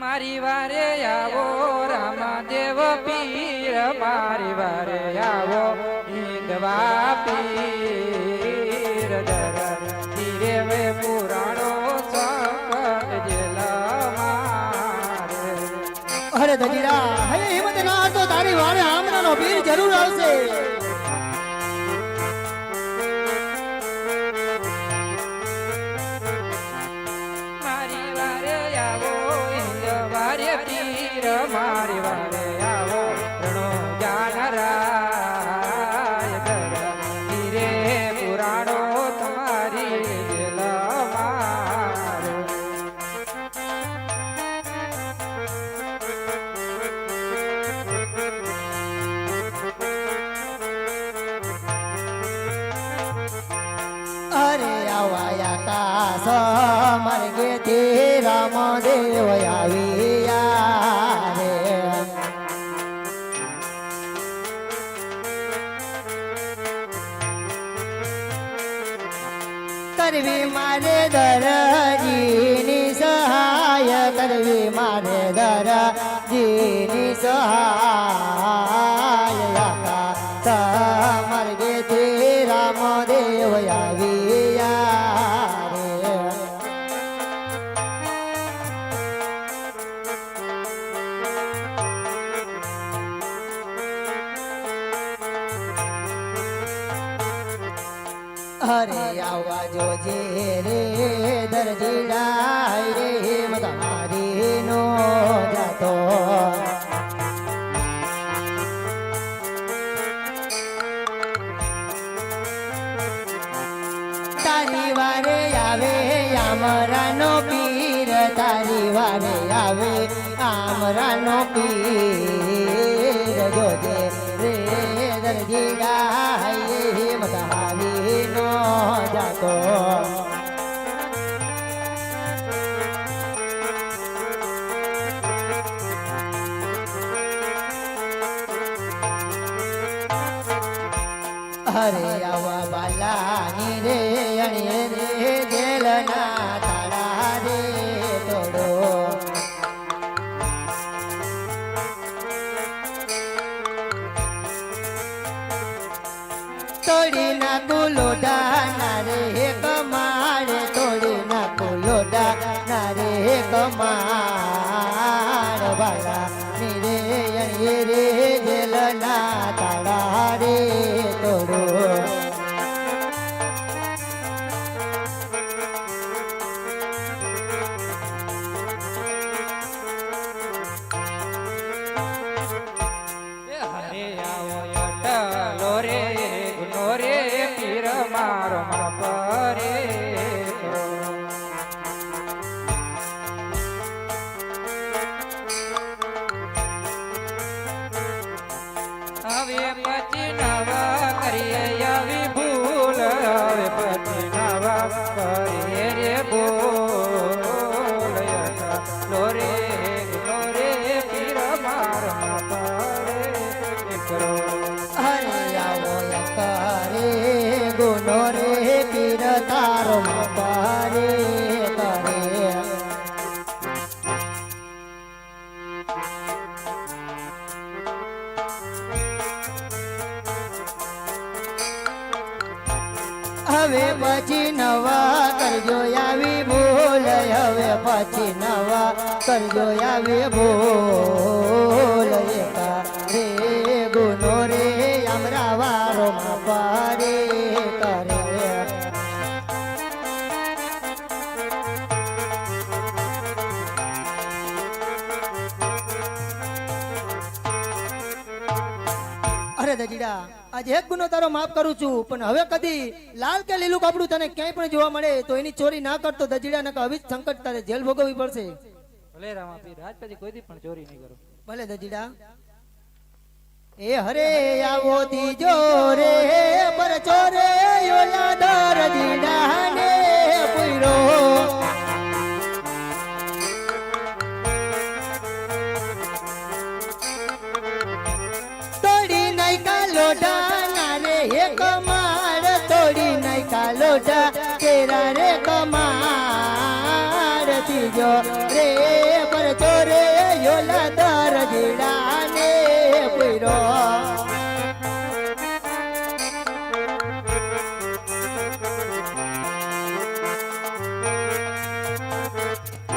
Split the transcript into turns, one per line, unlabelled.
મારી વારે આવો રામાદેવ પીર. મારી વારે આવો હિંદવા પીર. દર ધીરે વે પુરાણો
અરે ધજીરા હે હિંમત ના તો તારી વારે આમરાનો પીર જરૂર આવશે.
મારી વાળે આવો રણો જાનરાય દર ધીરે પુરાણો તમારી
અરે આવાયા કાસ, મરગે તે રામ દેવ આવ્યા કરવી મારે દરજીની સહાય કરવી મારે દરજીની સહાય. અરે આવવા જોજે રે દરજીડાય રે મતારી નો જાતો. તારી વારે આવે, આમરાનો પીર, તારી વારે આવે, આમરાનો પીર. જોજે રે દરજીડાય હરે આવા બાલાની રે. તોડી નાખું લોઢા ના રે કમાડે તોડી નાખું લોઢા ના રે કમાડ બાલા ની રે રે.
કરીએ રે બોલ.
હવે પછી નવા કરજો આવી ભૂલ હવે પછી નવા કરજો આવી ભૂલ રે ગુનો રે અમરા વારો પારે કરે અરે દજીડા આજે એક ગુનો તારો માફ કરું છું પણ હવે કદી લાલ કે લીલું કપડું તને ક્યાંય પણ જોવા મળે તો એની ચોરી ના કરતો દજીડા નકર હવે સંકટ તારે જેલ ભોગવવી પડશે.
ભલે રામા પીર આજ પછી કોઈ દી પણ ચોરી નહીં કરો.
ભલે દજીડા. એ હરે આવો દીજો રે પર ચોરે ઓલા દરજીડા બેટા તેરા રે કમારથી જો